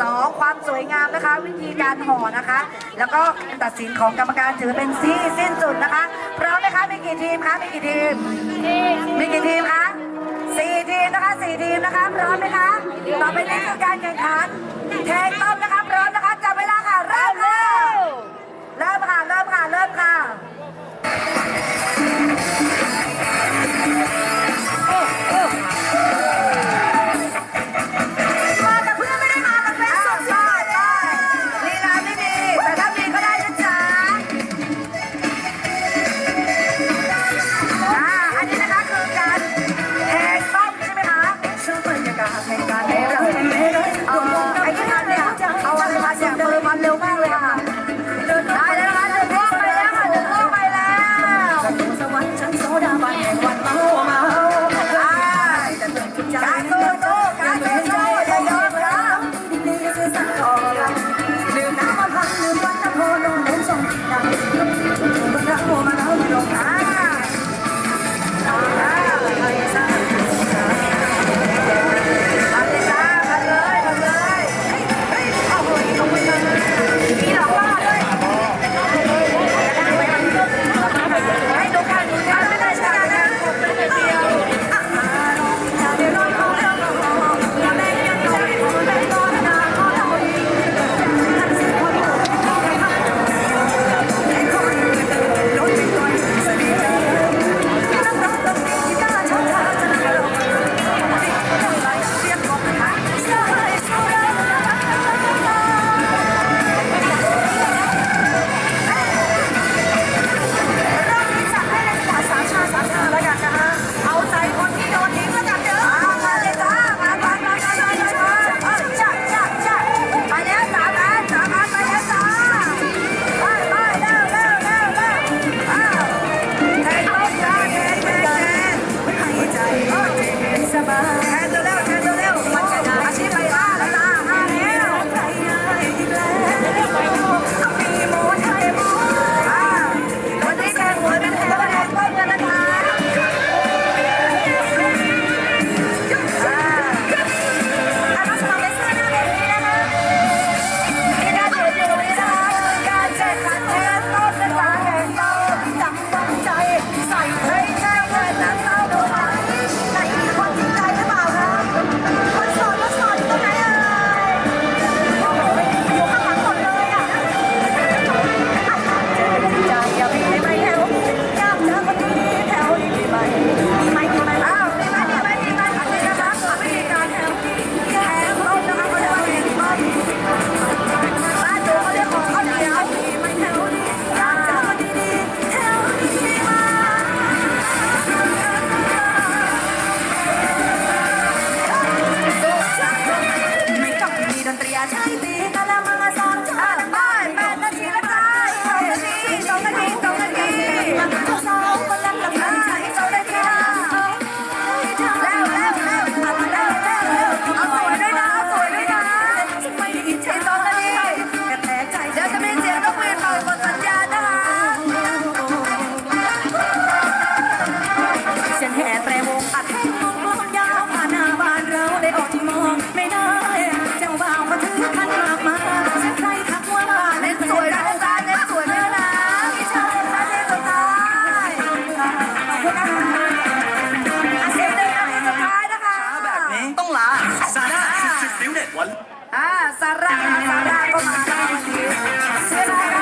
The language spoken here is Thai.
สองความสวยงามนะคะ วิธีการห่อนะคะ แล้วก็ตัดสินของกรรมการถือเป็นที่สิ้นสุดนะคะพร้อมไหมคะมีกี่ทีมคะมีกี่ทีมมีกี่ทีมคะสี่ทีมนะคะสี่ทีมนะคะพร้อมไหมคะต่อไปนี้คือการแข่ง con đâu bác Ah, sarang, sarang, ke mana? Silakan.